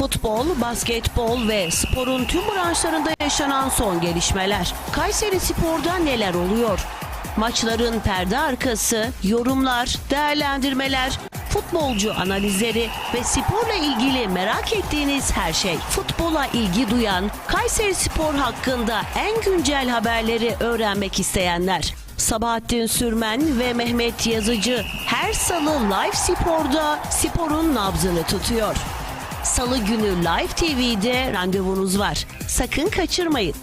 Futbol, basketbol ve sporun tüm branşlarında yaşanan son gelişmeler. Kayseri Spor'da neler oluyor? Maçların perde arkası, yorumlar, değerlendirmeler, futbolcu analizleri ve sporla ilgili merak ettiğiniz her şey. Futbola ilgi duyan, Kayseri Spor hakkında en güncel haberleri öğrenmek isteyenler. Sabahattin Sürmen ve Mehmet Yazıcı her salı Live Spor'da sporun nabzını tutuyor. Salı günü Live TV'de randevunuz var. Sakın kaçırmayın.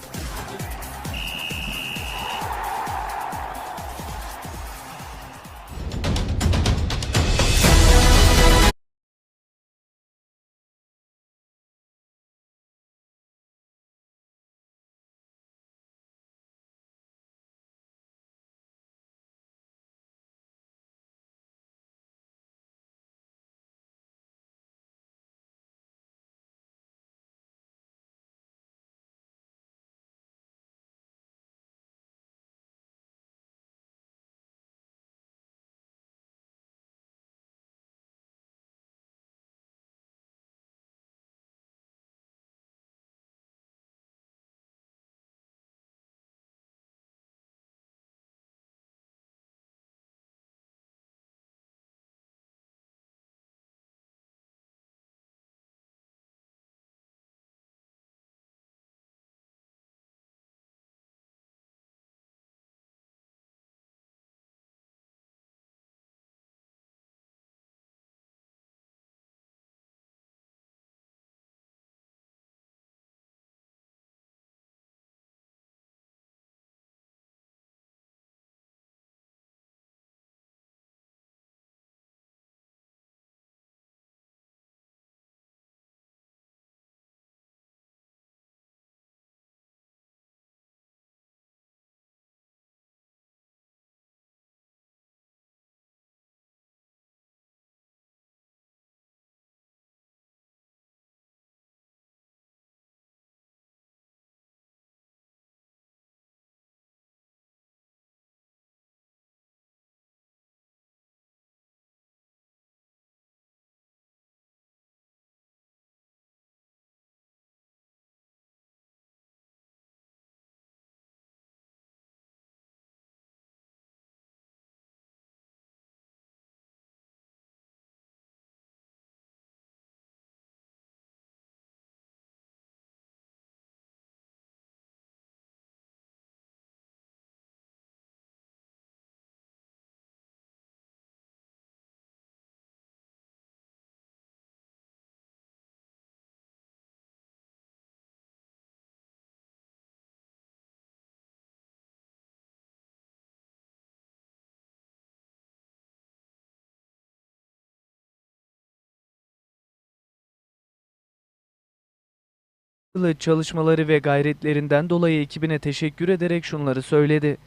Yılı çalışmaları ve gayretlerinden dolayı ekibine teşekkür ederek şunları söyledi.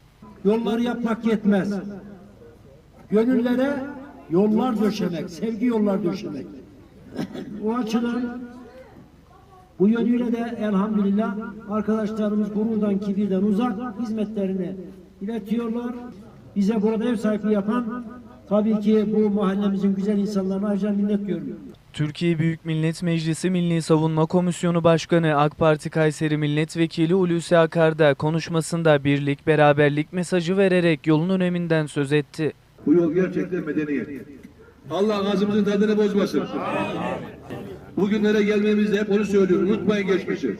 Yolları yapmak yetmez. Gönüllere yollar döşemek, sevgi yollar döşemek. o açıdan bu yönüyle de elhamdülillah arkadaşlarımız gururdan, kibirden uzak hizmetlerini iletiyorlar. Bize burada ev sahipliği yapan tabii ki bu mahallemizin güzel insanlarına ayrıca minnet diyorum. Türkiye Büyük Millet Meclisi Milli Savunma Komisyonu Başkanı AK Parti Kayseri Milletvekili Hulusi Akar da konuşmasında birlik, beraberlik mesajı vererek yolun öneminden söz etti. Bu yol gerçekten medeniyet. Allah ağzımızın tadını bozmasın. Bugünlere gelmemizde hep onu söylüyorum. Unutmayın geçmişi.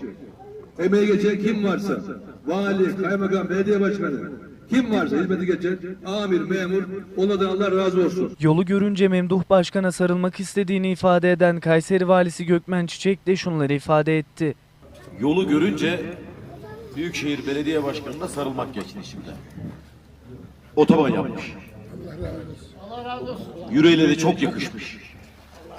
Emeği geçen kim varsa, vali, kaymakam, belediye başkanı, kim varsa hizmeti geçen amir, memur, onlardan Allah razı olsun. Yolu görünce Memduh Başkan'a sarılmak istediğini ifade eden Kayseri Valisi Gökmen Çiçek de şunları ifade etti. Yolu görünce Büyükşehir Belediye Başkanı'na sarılmak geçti içimden. Otoban yapmış. Yüreğine çok yakışmış.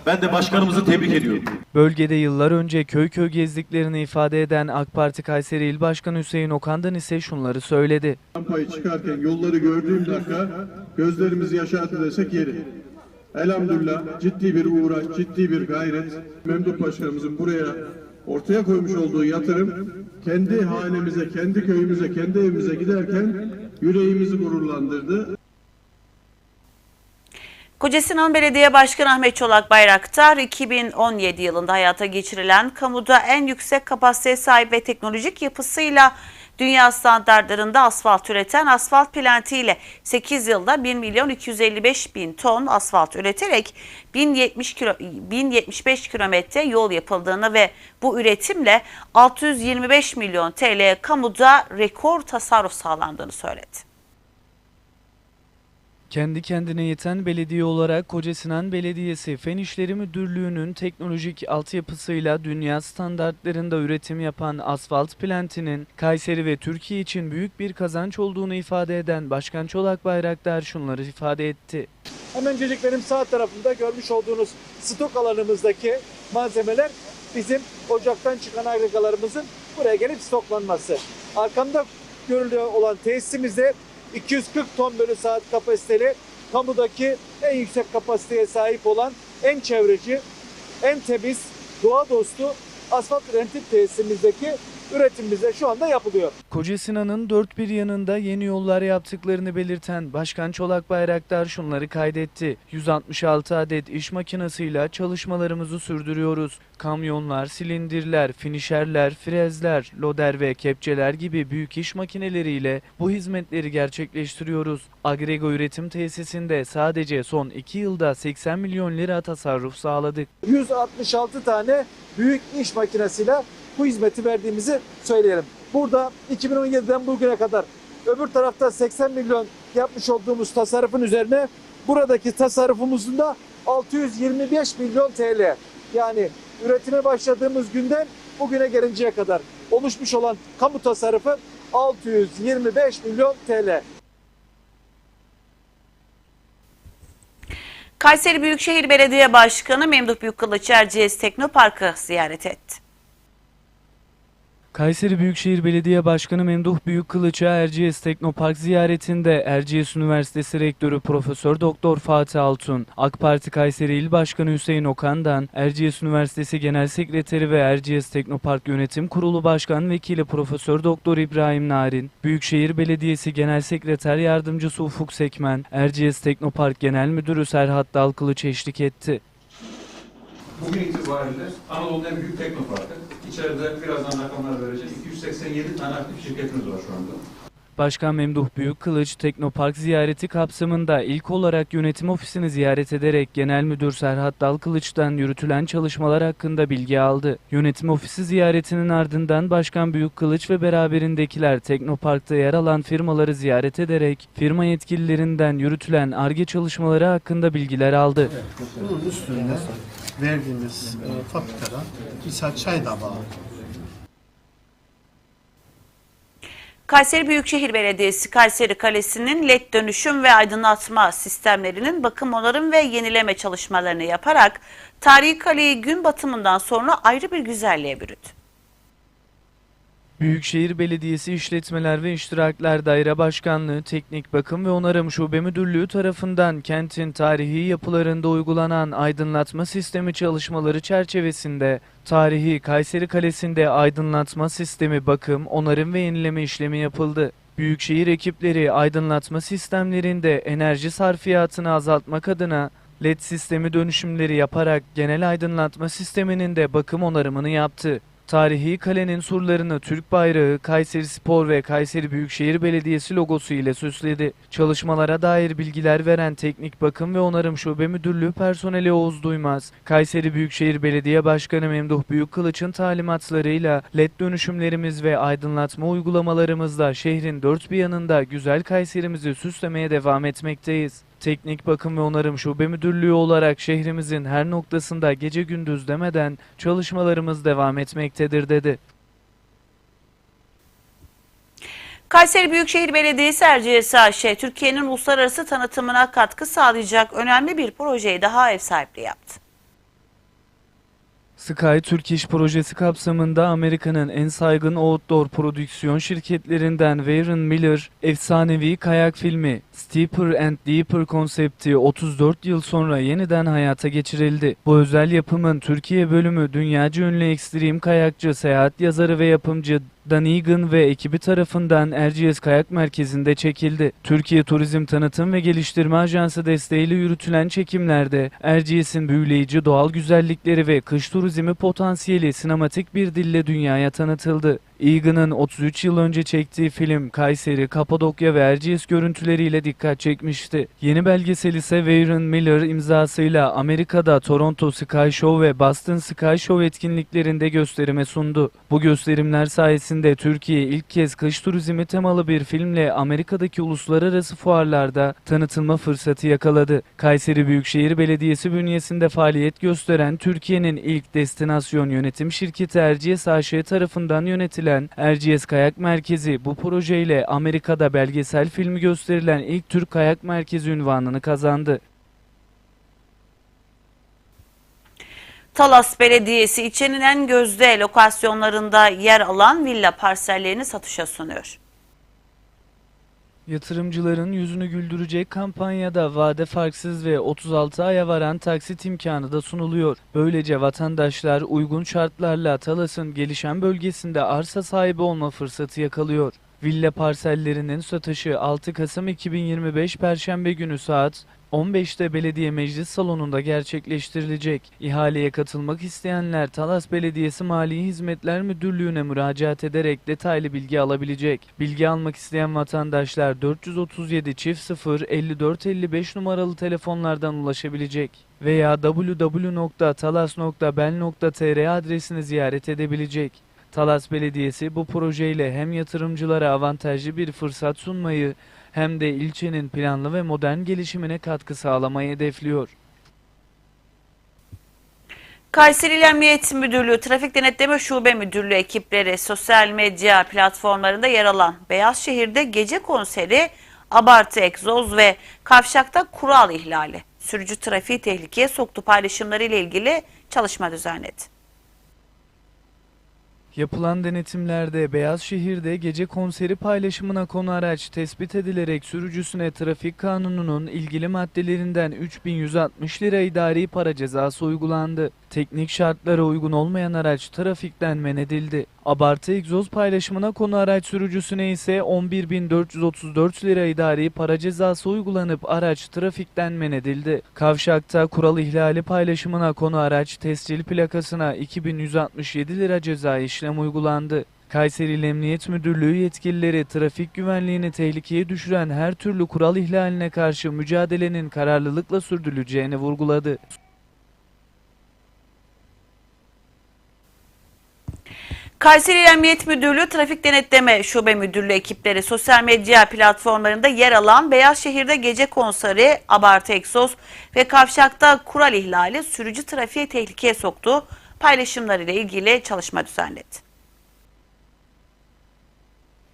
Ben de başkanımızı tebrik ediyorum. Bölgede yıllar önce köy köy gezdiklerini ifade eden AK Parti Kayseri İl Başkanı Hüseyin Okan'dan ise şunları söyledi. Rampayı çıkarken yolları gördüğüm dakika gözlerimizi yaşardı desek yeri. Elhamdülillah ciddi bir uğraş, ciddi bir gayret. Memduh Başkanımızın buraya ortaya koymuş olduğu yatırım kendi hanemize, kendi köyümüze, kendi evimize giderken yüreğimizi gururlandırdı. Kocasinan Belediye Başkanı Ahmet Çolak Bayraktar 2017 yılında hayata geçirilen kamuda en yüksek kapasiteye sahip ve teknolojik yapısıyla dünya standartlarında asfalt üreten asfalt plantiyle 8 yılda 1 milyon 255 bin ton asfalt üreterek 1070 kilo, 1075 kilometre yol yapıldığını ve bu üretimle 625 milyon TL kamuda rekor tasarruf sağlandığını söyledi. Kendi kendine yeten belediye olarak Kocasinan Belediyesi Fen İşleri Müdürlüğü'nün teknolojik altyapısıyla dünya standartlarında üretim yapan asfalt plantinin Kayseri ve Türkiye için büyük bir kazanç olduğunu ifade eden Başkan Çolak Bayraktar şunları ifade etti. Hemencecik benim sağ tarafımda görmüş olduğunuz stok alanımızdaki malzemeler bizim ocaktan çıkan aygıgalarımızın buraya gelip stoklanması. Arkamda görülüyor olan tesisimizde 240 ton bölü saat kapasiteli kamudaki en yüksek kapasiteye sahip olan en çevreci, en temiz, doğa dostu asfalt rentit tesisimizdeki üretimimizde şu anda yapılıyor. Kocasinan'ın dört bir yanında yeni yollar yaptıklarını belirten Başkan Çolak Bayraktar şunları kaydetti. 166 adet iş makinasıyla çalışmalarımızı sürdürüyoruz. Kamyonlar, silindirler, finişerler, frezler, loder ve kepçeler gibi büyük iş makineleriyle bu hizmetleri gerçekleştiriyoruz. Agrego üretim tesisinde sadece son 2 yılda 80 milyon lira tasarruf sağladık. 166 tane büyük iş makinesiyle bu hizmeti verdiğimizi söyleyelim. Burada 2017'den bugüne kadar öbür tarafta 80 milyon yapmış olduğumuz tasarrufun üzerine buradaki tasarrufumuzun da 625 milyon TL. Yani üretime başladığımız günden bugüne gelinceye kadar oluşmuş olan kamu tasarrufu 625 milyon TL. Kayseri Büyükşehir Belediye Başkanı Memduh Büyükkılıç Erciyes Teknopark'ı ziyaret etti. Kayseri Büyükşehir Belediye Başkanı Memduh Büyükkılıç'a Erciyes Teknopark ziyaretinde Erciyes Üniversitesi Rektörü Profesör Doktor Fatih Altun, AK Parti Kayseri İl Başkanı Hüseyin Okan'dan Erciyes Üniversitesi Genel Sekreteri ve Erciyes Teknopark Yönetim Kurulu Başkan Vekili Profesör Doktor İbrahim Narin, Büyükşehir Belediyesi Genel Sekreter Yardımcısı Ufuk Sekmen, Erciyes Teknopark Genel Müdürü Serhat Dalkılıç eşlik etti. Bugün itibariyle Anadolu'nun en büyük teknoparkı. İçeride birazdan rakamlar vereceğim. 287 tane aktif şirketimiz var şu anda. Başkan Memduh Büyükkılıç, Teknopark ziyareti kapsamında ilk olarak yönetim ofisini ziyaret ederek Genel Müdür Serhat Dalkılıç'tan yürütülen çalışmalar hakkında bilgi aldı. Yönetim ofisi ziyaretinin ardından Başkan Büyükkılıç ve beraberindekiler Teknopark'ta yer alan firmaları ziyaret ederek firma yetkililerinden yürütülen ARGE çalışmaları hakkında bilgiler aldı. Bunun üstünde verdiğimiz e, fabrikadan misal çay Kayseri Büyükşehir Belediyesi Kayseri Kalesi'nin LED dönüşüm ve aydınlatma sistemlerinin bakım onarım ve yenileme çalışmalarını yaparak tarihi kaleyi gün batımından sonra ayrı bir güzelliğe bürüdü. Büyükşehir Belediyesi İşletmeler ve İştirakler Daire Başkanlığı Teknik Bakım ve Onarım Şube Müdürlüğü tarafından kentin tarihi yapılarında uygulanan aydınlatma sistemi çalışmaları çerçevesinde tarihi Kayseri Kalesi'nde aydınlatma sistemi bakım, onarım ve yenileme işlemi yapıldı. Büyükşehir ekipleri aydınlatma sistemlerinde enerji sarfiyatını azaltmak adına LED sistemi dönüşümleri yaparak genel aydınlatma sisteminin de bakım onarımını yaptı. Tarihi kalenin surlarını Türk bayrağı, Kayseri Spor ve Kayseri Büyükşehir Belediyesi logosu ile süsledi. Çalışmalara dair bilgiler veren Teknik Bakım ve Onarım Şube Müdürlüğü personeli Oğuz Duymaz, Kayseri Büyükşehir Belediye Başkanı Memduh Büyükkılıç'ın talimatlarıyla LED dönüşümlerimiz ve aydınlatma uygulamalarımızla şehrin dört bir yanında güzel Kayserimizi süslemeye devam etmekteyiz. Teknik Bakım ve Onarım Şube Müdürlüğü olarak şehrimizin her noktasında gece gündüz demeden çalışmalarımız devam etmektedir dedi. Kayseri Büyükşehir Belediyesi Erciyes AŞ, Türkiye'nin uluslararası tanıtımına katkı sağlayacak önemli bir projeye daha ev sahipliği yaptı. Sky Türk İş projesi kapsamında Amerika'nın en saygın outdoor prodüksiyon şirketlerinden Warren Miller, efsanevi kayak filmi Steeper and Deeper konsepti 34 yıl sonra yeniden hayata geçirildi. Bu özel yapımın Türkiye bölümü dünyaca ünlü ekstrem kayakçı, seyahat yazarı ve yapımcı Dan Egan ve ekibi tarafından Erciyes Kayak Merkezi'nde çekildi. Türkiye Turizm Tanıtım ve Geliştirme Ajansı desteğiyle yürütülen çekimlerde Erciyes'in büyüleyici doğal güzellikleri ve kış turizmi potansiyeli sinematik bir dille dünyaya tanıtıldı. Egan'ın 33 yıl önce çektiği film Kayseri, Kapadokya ve Erciyes görüntüleriyle dikkat çekmişti. Yeni belgesel ise Warren Miller imzasıyla Amerika'da Toronto Sky Show ve Boston Sky Show etkinliklerinde gösterime sundu. Bu gösterimler sayesinde Türkiye ilk kez kış turizmi temalı bir filmle Amerika'daki uluslararası fuarlarda tanıtılma fırsatı yakaladı. Kayseri Büyükşehir Belediyesi bünyesinde faaliyet gösteren Türkiye'nin ilk destinasyon yönetim şirketi Erciyes AŞ tarafından yönetilen Erciyes Kayak Merkezi bu projeyle Amerika'da belgesel filmi gösterilen ilk Türk kayak merkezi ünvanını kazandı. Talas Belediyesi ilçenin en gözde lokasyonlarında yer alan villa parsellerini satışa sunuyor. Yatırımcıların yüzünü güldürecek kampanyada vade farksız ve 36 aya varan taksit imkanı da sunuluyor. Böylece vatandaşlar uygun şartlarla Talas'ın gelişen bölgesinde arsa sahibi olma fırsatı yakalıyor. Villa parsellerinin satışı 6 Kasım 2025 Perşembe günü saat 15'te belediye meclis salonunda gerçekleştirilecek. İhaleye katılmak isteyenler Talas Belediyesi Mali Hizmetler Müdürlüğü'ne müracaat ederek detaylı bilgi alabilecek. Bilgi almak isteyen vatandaşlar 437 çift 0 54 55 numaralı telefonlardan ulaşabilecek veya www.talas.bel.tr adresini ziyaret edebilecek. Talas Belediyesi bu projeyle hem yatırımcılara avantajlı bir fırsat sunmayı hem de ilçenin planlı ve modern gelişimine katkı sağlamayı hedefliyor. Kayseri İl Emniyet Müdürlüğü Trafik Denetleme Şube Müdürlüğü ekipleri sosyal medya platformlarında yer alan Beyaz Şehir'de gece konseri, abartı egzoz ve kavşakta kural ihlali sürücü trafiği tehlikeye soktu paylaşımları ile ilgili çalışma düzenledi. Yapılan denetimlerde Beyaz Şehir'de gece konseri paylaşımına konu araç tespit edilerek sürücüsüne trafik kanununun ilgili maddelerinden 3160 lira idari para cezası uygulandı. Teknik şartlara uygun olmayan araç trafikten men edildi. Abartı egzoz paylaşımına konu araç sürücüsüne ise 11.434 lira idari para cezası uygulanıp araç trafikten men edildi. Kavşakta kural ihlali paylaşımına konu araç tescil plakasına 2167 lira ceza işlem uygulandı. Kayseri Emniyet Müdürlüğü yetkilileri trafik güvenliğini tehlikeye düşüren her türlü kural ihlaline karşı mücadelenin kararlılıkla sürdürüleceğini vurguladı. Kayseri Emniyet Müdürlüğü Trafik Denetleme Şube Müdürlüğü ekipleri sosyal medya platformlarında yer alan Beyaz Şehir'de gece konseri, abartı egzoz ve kavşakta kural ihlali sürücü trafiği tehlikeye soktu paylaşımlarıyla ilgili çalışma düzenledi.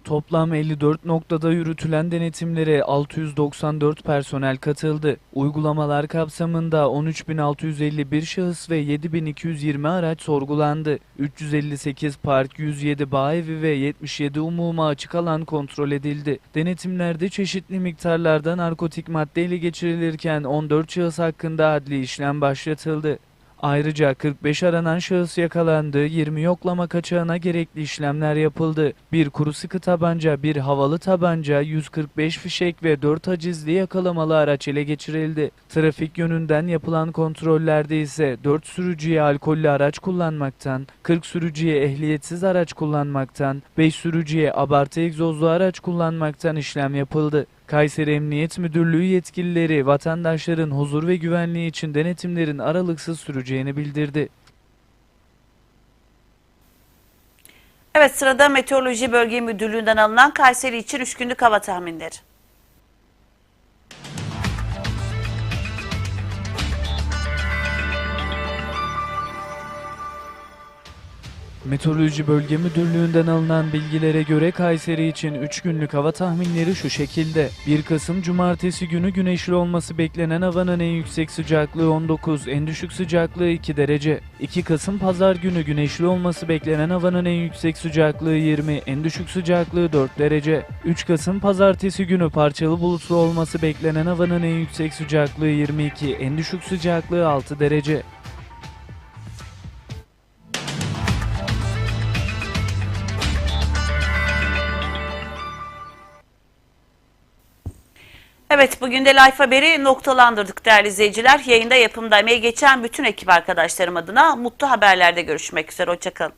Toplam 54 noktada yürütülen denetimlere 694 personel katıldı. Uygulamalar kapsamında 13.651 şahıs ve 7.220 araç sorgulandı. 358 park, 107 bağ evi ve 77 umuma açık alan kontrol edildi. Denetimlerde çeşitli miktarlarda narkotik madde ile geçirilirken 14 şahıs hakkında adli işlem başlatıldı. Ayrıca 45 aranan şahıs yakalandı, 20 yoklama kaçağına gerekli işlemler yapıldı. Bir kuru sıkı tabanca, bir havalı tabanca, 145 fişek ve 4 hacizli yakalamalı araç ele geçirildi. Trafik yönünden yapılan kontrollerde ise 4 sürücüye alkollü araç kullanmaktan, 40 sürücüye ehliyetsiz araç kullanmaktan, 5 sürücüye abartı egzozlu araç kullanmaktan işlem yapıldı. Kayseri Emniyet Müdürlüğü yetkilileri vatandaşların huzur ve güvenliği için denetimlerin aralıksız süreceğini bildirdi. Evet sırada Meteoroloji Bölge Müdürlüğü'nden alınan Kayseri için 3 günlük hava tahminleri. Meteoroloji Bölge Müdürlüğü'nden alınan bilgilere göre Kayseri için 3 günlük hava tahminleri şu şekilde. 1 Kasım Cumartesi günü güneşli olması beklenen havanın en yüksek sıcaklığı 19, en düşük sıcaklığı 2 derece. 2 Kasım Pazar günü güneşli olması beklenen havanın en yüksek sıcaklığı 20, en düşük sıcaklığı 4 derece. 3 Kasım Pazartesi günü parçalı bulutlu olması beklenen havanın en yüksek sıcaklığı 22, en düşük sıcaklığı 6 derece. Evet bugün de Life Haber'i noktalandırdık değerli izleyiciler. Yayında yapımda emeği geçen bütün ekip arkadaşlarım adına mutlu haberlerde görüşmek üzere. Hoşçakalın.